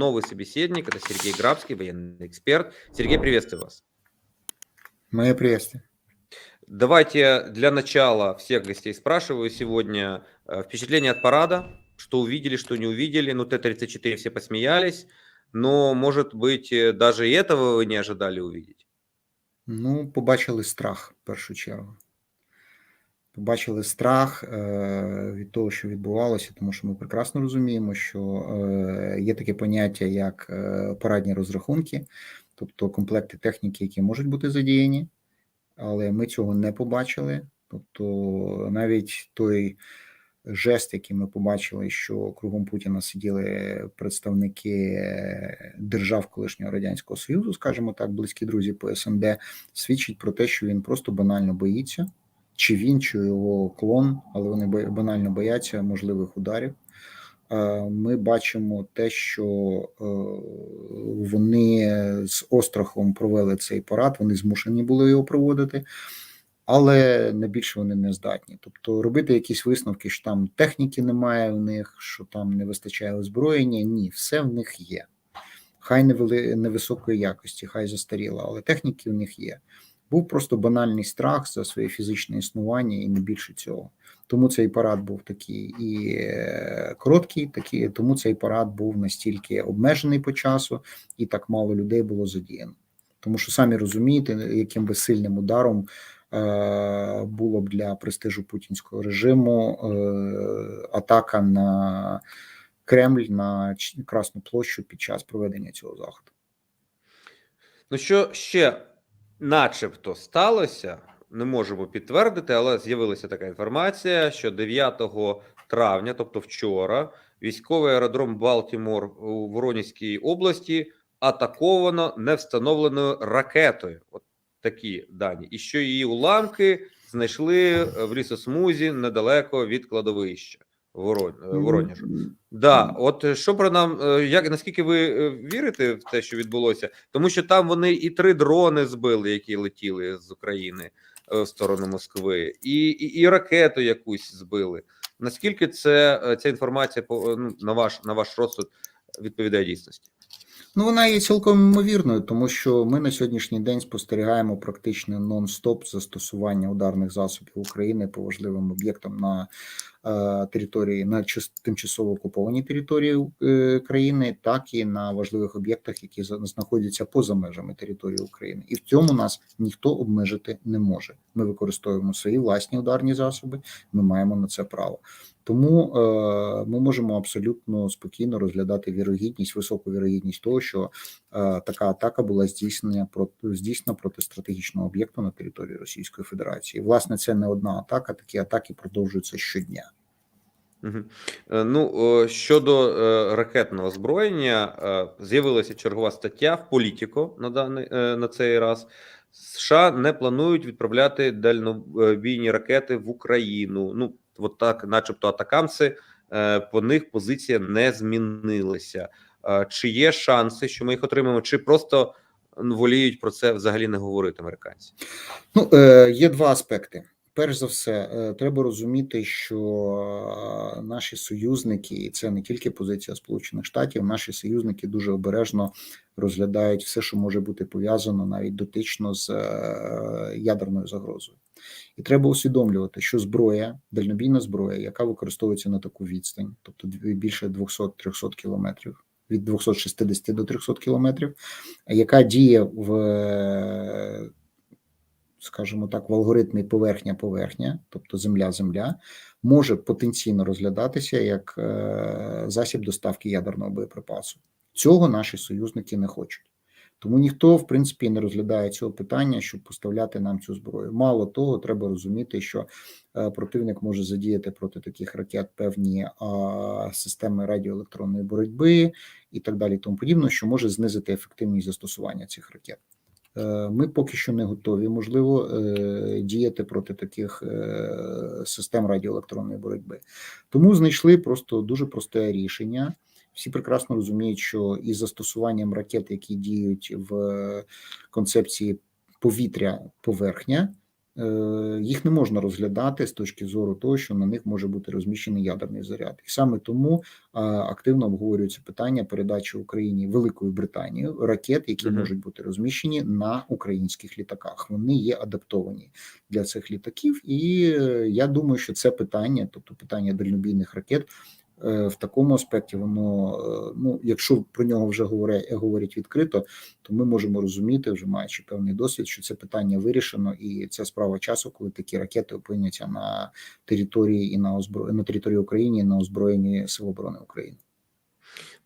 новый собеседник. Это Сергей Грабский, военный эксперт. Сергей, приветствую вас. Мое приветствие. Давайте для начала всех гостей спрашиваю сегодня э, впечатление от парада, что увидели, что не увидели. Ну, Т-34 все посмеялись, но, может быть, э, даже и этого вы не ожидали увидеть. Ну, побачили страх в першу чергу. Побачили страх е, від того, що відбувалося, тому що ми прекрасно розуміємо, що е, є таке поняття, як е, парадні розрахунки, тобто комплекти техніки, які можуть бути задіяні, але ми цього не побачили. Тобто, навіть той жест, який ми побачили, що кругом Путіна сиділи представники держав колишнього радянського союзу, скажімо так, близькі друзі по СНД, свідчить про те, що він просто банально боїться, чи він, чи його клон, але вони банально бояться можливих ударів. Е, Ми бачимо те, що е, вони з острахом провели цей парад, вони змушені були його проводити але не більше вони не здатні. Тобто робити якісь висновки, що там техніки немає в них, що там не вистачає озброєння. Ні, все в них є. Хай невели, невисокої якості, хай застаріла, але техніки в них є. Був просто банальний страх за своє фізичне існування і не більше цього. Тому цей парад був такий і е, короткий, такий, тому цей парад був настільки обмежений по часу, і так мало людей було задіяно. Тому що самі розумієте, яким би сильним ударом е, було б для престижу путінського режиму е, атака на Кремль на Красну площу під час проведення цього заходу. Ну, що ще начебто сталося, не можемо підтвердити, але з'явилася така інформація, що 9 травня, тобто вчора, військовий аеродром Балтімор у Воронезькій області атаковано невстановленою ракетою. От такі дані. І що її уламки знайшли е, в лісосмузі недалеко від кладовища Ворон... е, Воронежу. Да, от е, що про нам, е, як наскільки ви вірите в те, що відбулося? Тому що там вони і три дрони збили, які летіли з України в сторону Москви, і, і, і ракету якусь збили. Наскільки це ця інформація ну, на ваш на ваш розсуд відповідає дійсності? Ну, вона є цілком ймовірною, тому що ми на сьогоднішній день спостерігаємо практично нон-стоп застосування ударних засобів України по важливим об'єктам на е, території на час- тимчасово окупованій території е, країни, так і на важливих об'єктах, які знаходяться поза межами території України. І в цьому нас ніхто обмежити не може. Ми використовуємо свої власні ударні засоби. Ми маємо на це право. Тому е, ми можемо абсолютно спокійно розглядати вірогідність, високу вірогідність того, що е, така атака була здійснена проти здійснена проти стратегічного об'єкту на території Російської Федерації. Власне, це не одна атака. Такі атаки продовжуються щодня. Угу. Ну щодо е, ракетного озброєння, е, з'явилася чергова стаття в Політіко на даний е, на цей раз. США не планують відправляти дальнобійні ракети в Україну. Ну от так, начебто, атакамси е, по них позиція не змінилася. Е, Чи є шанси, що ми їх отримаємо, чи просто воліють про це взагалі не говорити американці? Ну, е, є два аспекти. Перш за все, треба розуміти, що наші союзники, і це не тільки позиція Сполучених Штатів, наші союзники дуже обережно розглядають все, що може бути пов'язано навіть дотично з ядерною загрозою. І треба усвідомлювати, що зброя, дальнобійна зброя, яка використовується на таку відстань, тобто більше 200-300 кілометрів, від 260 до 300 кілометрів, яка діє в скажімо так, в алгоритмі поверхня-поверхня, тобто земля-земля, може потенційно розглядатися як е, засіб доставки ядерного боєприпасу. Цього наші союзники не хочуть. Тому ніхто, в принципі, не розглядає цього питання, щоб поставляти нам цю зброю. Мало того, треба розуміти, що е, противник може задіяти проти таких ракет певні системи радіоелектронної боротьби і так далі, тому подібне, що може знизити ефективність застосування цих ракет. Е, Ми поки що не готові, можливо, е, діяти проти таких систем радіоелектронної боротьби. Тому знайшли просто дуже просте рішення. Всі прекрасно розуміють, що із застосуванням ракет, які діють в концепції повітря-поверхня, е, їх не можна розглядати з точки зору того, що на них може бути розміщений ядерний заряд, і саме тому е, активно обговорюється питання передачі Україні Великою Британією ракет, які Мгм. можуть бути розміщені на українських літаках. Вони є адаптовані для цих літаків, і е, я думаю, що це питання, тобто питання дальнобійних ракет. Е, В такому аспекті воно е, ну, якщо про нього вже говорять, говорять відкрито, то ми можемо розуміти, вже маючи певний досвід, що це питання вирішено, і це справа часу, коли такі ракети опиняться на території і на озбро... на території України, і на озброєнні Сил оборони України.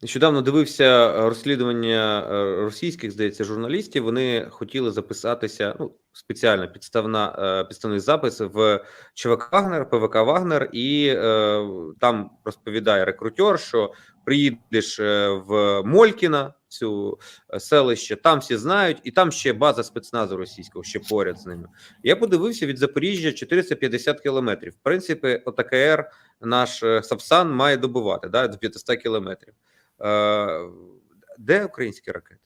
Нещодавно дивився е, розслідування е, російських, здається, журналістів. Вони хотіли записатися. Ну, спеціально підставна е, підставний запис в ЧВК Вагнер, ПВК Вагнер, і е, там розповідає рекрутер, що приїдеш в Молькіна, цю селище, там всі знають, і там ще база спецназу російського, ще поряд з ними. Я подивився від Запоріжжя 450 кілометрів. В принципі, ОТКР наш Сапсан має добувати да, до 500 кілометрів. Е, Де українські ракети?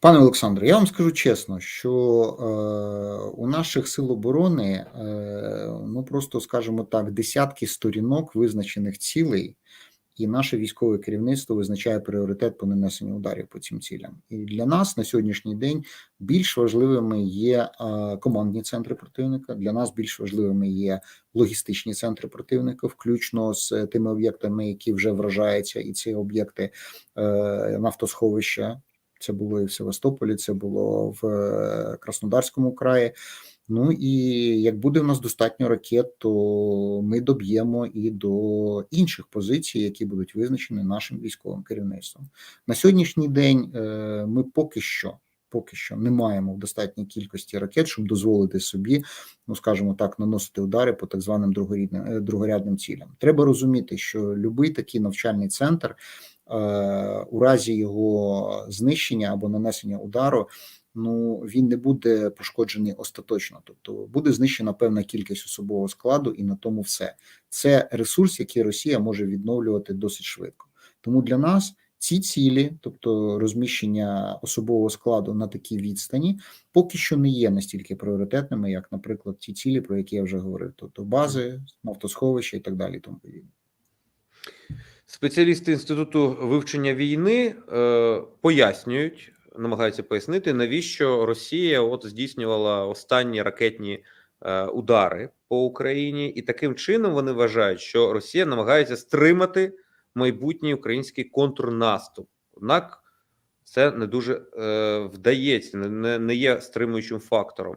Пане Олександре, я вам скажу чесно, що е, у наших сил оборони, е, ну просто скажімо так, десятки сторінок визначених цілей, і наше військове керівництво визначає пріоритет по нанесенню ударів по цим цілям. І для нас на сьогоднішній день більш важливими є е, командні центри противника. Для нас більш важливими є логістичні центри противника, включно з тими об'єктами, які вже вражаються, і ці об'єкти е, нафтосховища. Це було і в Севастополі, це було в е, Краснодарському краї. Ну і як буде в нас достатньо ракет, то ми доб'ємо і до інших позицій, які будуть визначені нашим військовим керівництвом. На сьогоднішній день е, ми поки що. Поки що не маємо в достатній кількості ракет, щоб дозволити собі, ну скажімо так, наносити удари по так званим другорідним е, другорядним цілям. Треба розуміти, що будь-який такий навчальний центр е, у разі його знищення або нанесення удару, ну він не буде пошкоджений остаточно, тобто буде знищена певна кількість особового складу, і на тому все. Це ресурс, який Росія може відновлювати досить швидко. Тому для нас ці цілі, тобто розміщення особового складу на такій відстані, поки що не є настільки пріоритетними, як, наприклад, ті цілі, про які я вже говорив, тобто бази, нафтосховища і так далі. Тому подібне. Спеціалісти інституту вивчення війни е, пояснюють, намагаються пояснити, навіщо Росія от здійснювала останні ракетні е, удари по Україні, і таким чином вони вважають, що Росія намагається стримати майбутній український контрнаступ. Однак це не дуже е, вдається, не, не є стримуючим фактором.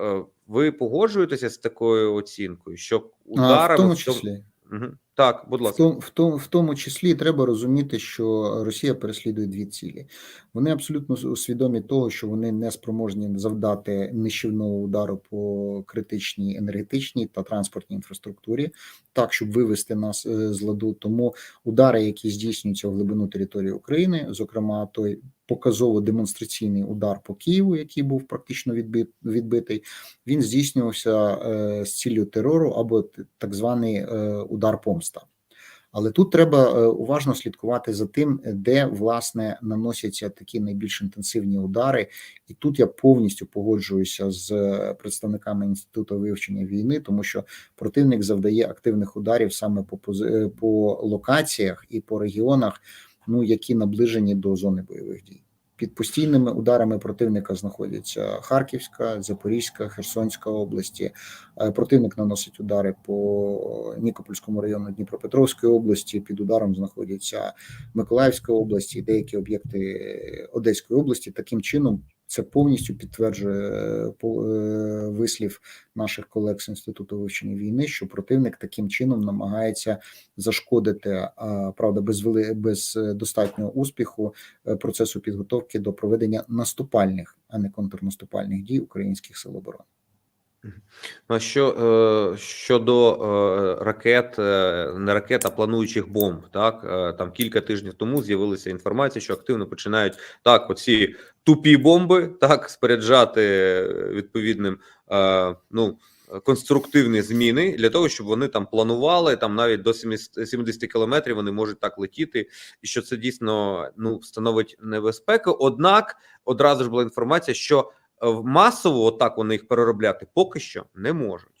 Е, ви погоджуєтеся з такою оцінкою, що А, ударами в тому числі. Мгм. Так, будь В ласка. тому, в, тому, в тому числі треба розуміти, що Росія переслідує дві цілі. Вони абсолютно свідомі того, що вони не спроможні завдати нищівного удару по критичній енергетичній та транспортній інфраструктурі, так щоб вивести нас е, з ладу. Тому удари, які здійснюються в глибину території України, зокрема той показово демонстраційний удар по Києву, який був практично відбит, відбитий, він здійснювався е, з ціллю терору або так званий е, удар помста. Але тут треба е, уважно слідкувати за тим, де власне наносяться такі найбільш інтенсивні удари, і тут я повністю погоджуюся з представниками інституту вивчення війни, тому що противник завдає активних ударів саме по по локаціях і по регіонах, ну які наближені до зони бойових дій. Під постійними ударами противника знаходяться Харківська, Запорізька, Херсонська області. Е, Противник наносить удари по Нікопольському району Дніпропетровської області. Під ударом знаходяться Миколаївська область і деякі об'єкти Одеської області. Таким чином, це повністю підтверджує е, е, вислів наших колег з інституту вивчення війни, що противник таким чином намагається зашкодити, правда, без вели без е, достатнього успіху е, процесу підготовки до проведення наступальних, а не контрнаступальних дій українських сил оборони. Ну, що е, щодо е, ракет, е, не ракет, а плануючих бомб, так там кілька тижнів тому з'явилася інформація, що активно починають так, оці тупі бомби, так споряджати відповідним ну. Конструктивні зміни для того, щоб вони там планували там навіть до 70 70 кілометрів вони можуть так летіти, і що це дійсно ну становить небезпеку. Однак одразу ж була інформація, що масово отак вони їх переробляти поки що не можуть.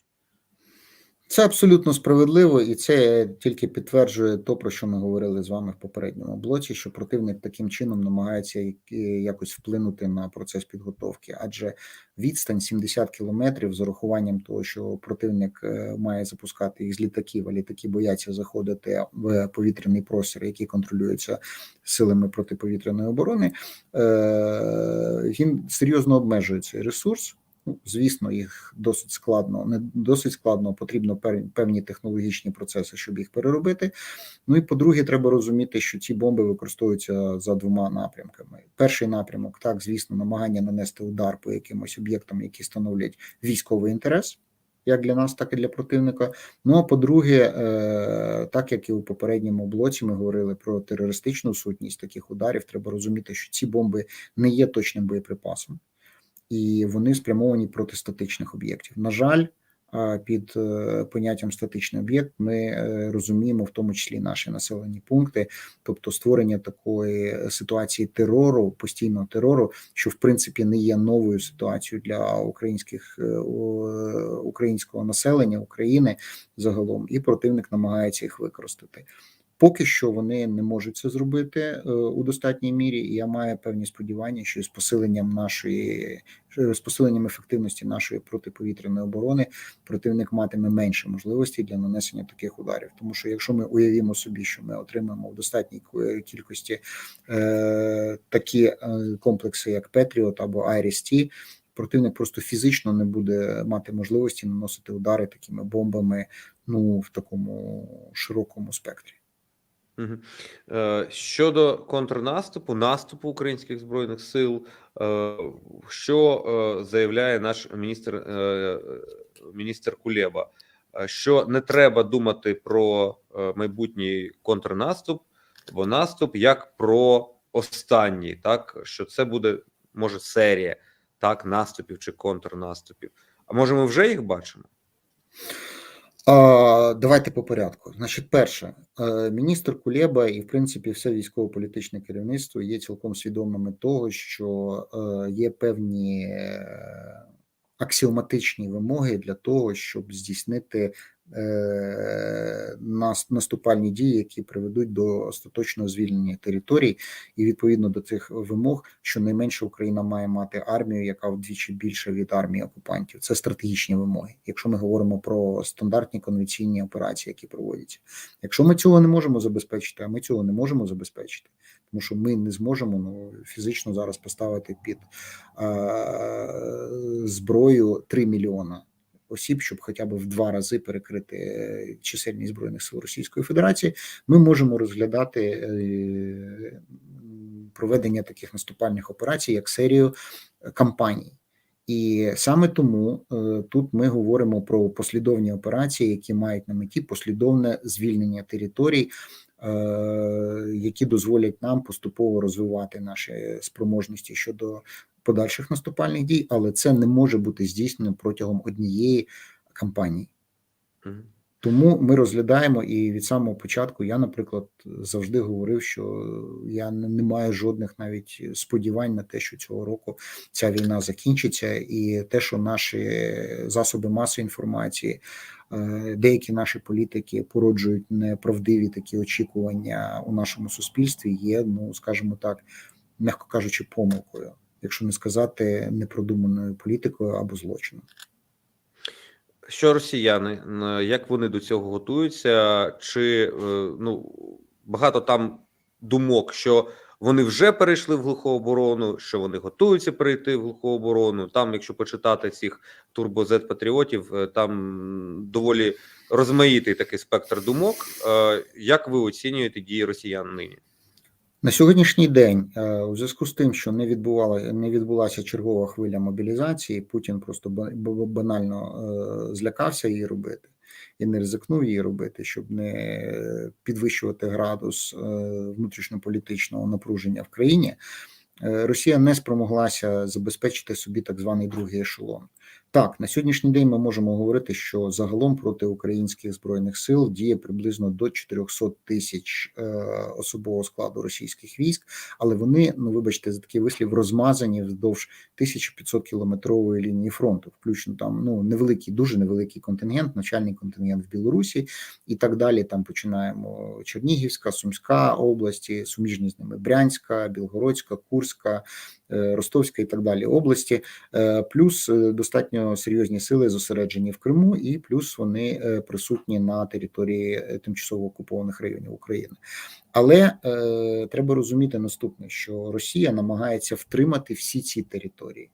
Це абсолютно справедливо, і це тільки підтверджує то, про що ми говорили з вами в попередньому блоці, що противник таким чином намагається якось вплинути на процес підготовки, адже відстань 70 кілометрів з урахуванням того, що противник е, має запускати їх з літаків, а літаки бояться заходити в повітряний простір, який контролюється силами протиповітряної оборони. е, Він серйозно обмежує цей ресурс. Звісно, їх досить складно, не досить складно, потрібно певні технологічні процеси, щоб їх переробити. Ну і по-друге, треба розуміти, що ці бомби використовуються за двома напрямками. Перший напрямок, так, звісно, намагання нанести удар по якимось об'єктам, які становлять військовий інтерес. Як для нас, так і для противника. Ну а по-друге, е, так як і у попередньому блоці ми говорили про терористичну сутність таких ударів, треба розуміти, що ці бомби не є точним боєприпасом і вони спрямовані проти статичних об'єктів. На жаль, під е, поняттям статичний об'єкт ми е, розуміємо в тому числі наші населені пункти, тобто створення такої ситуації терору, постійного терору, що в принципі не є новою ситуацією для українських е, українського населення України загалом, і противник намагається їх використати. Поки що вони не можуть це зробити е, у достатній мірі, і я маю певні сподівання, що з посиленням нашої з посиленням ефективності нашої протиповітряної оборони противник матиме менше можливостей для нанесення таких ударів. Тому що якщо ми уявімо собі, що ми отримаємо в достатній кількості е, такі е, комплекси, як Петріот або IRIS-T, противник просто фізично не буде мати можливості наносити удари такими бомбами, ну в такому широкому спектрі. Е, Щодо контрнаступу, наступу українських збройних сил, е, що е, заявляє наш міністр, міністр Кулеба, що не треба думати про майбутній контрнаступ, бо наступ як про останній, так що це буде може серія так наступів чи контрнаступів. А може, ми вже їх бачимо? Давайте по порядку. Значить, перше, е, міністр Кулеба і, в принципі, все військово-політичне керівництво є цілком свідомими того, що е, є певні е, аксіоматичні вимоги для того, щоб здійснити наступальні дії, які приведуть до остаточного звільнення територій, і відповідно до цих вимог, щонайменше Україна має мати армію, яка вдвічі більша від армії окупантів. Це стратегічні вимоги. Якщо ми говоримо про стандартні конвенційні операції, які проводяться. Якщо ми цього не можемо забезпечити, а ми цього не можемо забезпечити, тому що ми не зможемо ну, фізично зараз поставити під е, зброю 3 мільйона осіб, щоб хоча б в два рази перекрити е, чисельність збройних сил Російської Федерації, ми можемо розглядати е, проведення таких наступальних операцій як серію е, кампаній. І саме тому тут ми говоримо про послідовні операції, які мають на меті послідовне звільнення територій, які дозволять нам поступово розвивати наші спроможності щодо подальших наступальних дій, але це не може бути здійснено протягом однієї кампанії. Тому ми розглядаємо і від самого початку я, наприклад, завжди говорив, що я не маю жодних навіть сподівань на те, що цього року ця війна закінчиться, і те, що наші засоби масової інформації, е, деякі наші політики породжують неправдиві такі очікування у нашому суспільстві, є, ну скажімо так, м'яко кажучи, помилкою, якщо не сказати непродуманою політикою або злочином. Що росіяни, як вони до цього готуються? Чи е, ну багато там думок, що вони вже перейшли в глуху оборону, що вони готуються перейти в глуху оборону? Там, якщо почитати цих турбозет патріотів, е, там доволі розмаїтий такий спектр думок. Е, Як ви оцінюєте дії росіян нині? На сьогоднішній день, е, у зв'язку з тим, що не відбувала не відбулася чергова хвиля мобілізації, Путін просто ба- ба- банально е, злякався її робити і не ризикнув її робити, щоб не підвищувати градус е, внутрішньополітичного напруження в країні. Е, Росія не спромоглася забезпечити собі так званий другий ешелон. Так, на сьогоднішній день ми можемо говорити, що загалом проти українських збройних сил діє приблизно до 400 тисяч е, особового складу російських військ, але вони, ну вибачте, за такий вислів, розмазані вздовж 1500 кілометрової лінії фронту, включно там ну невеликий, дуже невеликий контингент, начальний контингент в Білорусі і так далі. Там починаємо Чернігівська, Сумська області, суміжні з ними Брянська, Білгородська, Курська, е, Ростовська і так далі області. Е, Плюс е, достатньо серйозні сили зосереджені в Криму, і плюс вони присутні на території тимчасово окупованих районів України. Але треба розуміти наступне: що Росія намагається втримати всі ці території.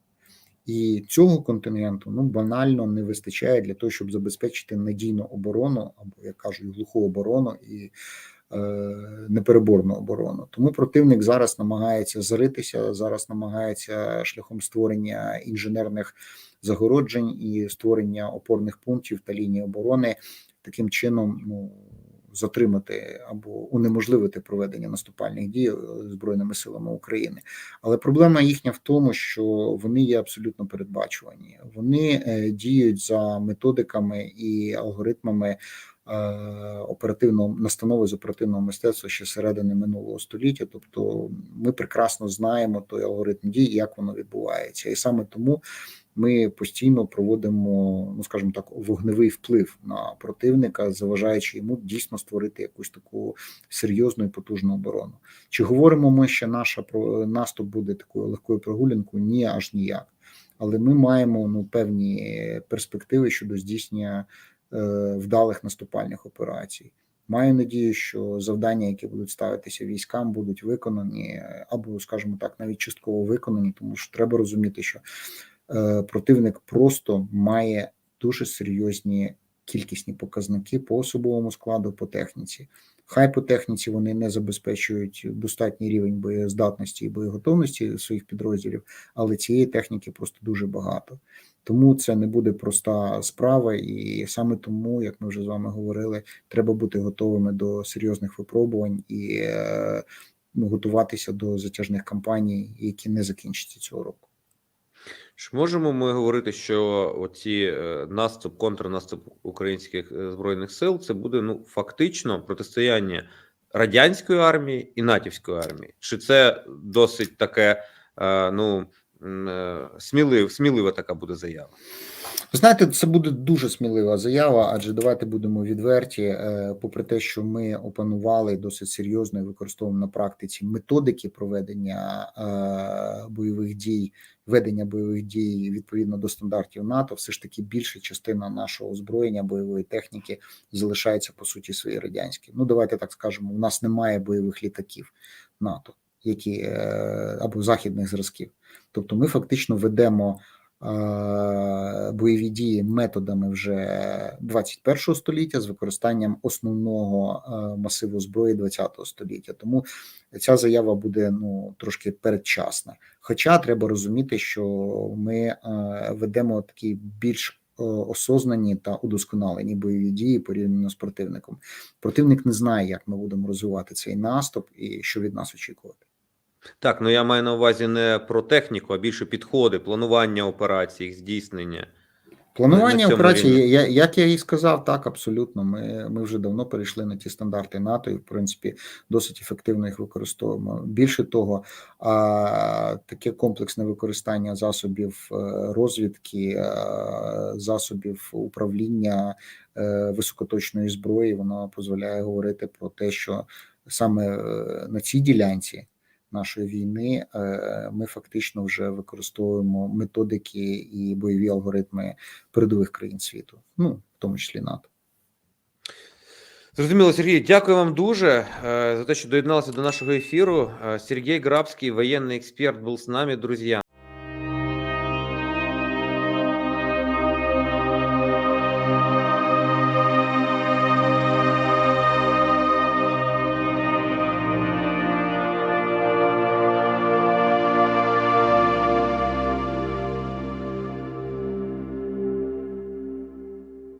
І цього контингенту ну банально не вистачає для того, щоб забезпечити надійну оборону, або як кажуть, глуху оборону і непереборну оборону. Тому противник зараз намагається заритися, зараз намагається шляхом створення інженерних загороджень і створення опорних пунктів та ліній оборони таким чином ну, затримати або унеможливити проведення наступальних дій е, збройними силами України. Але проблема їхня в тому, що вони є абсолютно передбачувані. Вони е, діють за методиками і алгоритмами е, оперативного настанови з оперативного мистецтва ще середини минулого століття. Тобто, ми прекрасно знаємо той алгоритм дій, як воно відбувається, і саме тому. Ми постійно проводимо, ну скажімо так, вогневий вплив на противника, заважаючи йому дійсно створити якусь таку серйозну і потужну оборону. Чи говоримо ми, що наша наступ буде такою легкою прогулянкою? Ні, аж ніяк. Але ми маємо ну певні перспективи щодо здійснення е, вдалих наступальних операцій. Маю надію, що завдання, які будуть ставитися військам, будуть виконані, або, скажімо так, навіть частково виконані, тому що треба розуміти, що е, противник просто має дуже серйозні кількісні показники по особовому складу, по техніці. Хай по техніці вони не забезпечують достатній рівень боєздатності і боєготовності своїх підрозділів, але цієї техніки просто дуже багато. Тому це не буде проста справа, і саме тому, як ми вже з вами говорили, треба бути готовими до серйозних випробувань і е, ну, готуватися до затяжних кампаній, які не закінчаться цього року. Чи можемо ми говорити, що оці е, наступ, контрнаступ українських е, збройних сил це буде ну фактично протистояння радянської армії і натівської армії? Чи це досить таке ну смілив, смілива така буде заява? Ви знаєте, це буде дуже смілива заява, адже давайте будемо відверті. е, Попри те, що ми опанували досить серйозно і використовуємо на практиці методики проведення е, бойових дій, ведення бойових дій відповідно до стандартів НАТО, все ж таки більша частина нашого озброєння бойової техніки залишається по суті своїй радянській. Ну давайте так скажемо. У нас немає бойових літаків НАТО, які е, або західних зразків. Тобто, ми фактично ведемо е, бойові дії методами вже 21 століття з використанням основного е, масиву зброї 20 століття. Тому ця заява буде ну трошки передчасна. Хоча треба розуміти, що ми е, ведемо такі більш осознані та удосконалені бойові дії порівняно з противником. Противник не знає, як ми будемо розвивати цей наступ і що від нас очікувати. Так, ну я маю на увазі не про техніку, а більше підходи, планування операцій, їх здійснення. Планування операції, я, як я і сказав, так абсолютно. Ми, ми вже давно перейшли на ті стандарти НАТО і, в принципі, досить ефективно їх використовуємо. Більше того, а, таке комплексне використання засобів е, розвідки, е, засобів управління е, високоточної зброї, воно дозволяє говорити про те, що саме на цій ділянці нашої війни е, ми фактично вже використовуємо методики і бойові алгоритми передових країн світу, ну в тому числі НАТО. Зрозуміло, Сергій, дякую вам дуже е, за те, що доєдналися до нашого ефіру. Е, Сергій Грабський, воєнний експерт, був з нами, друзі.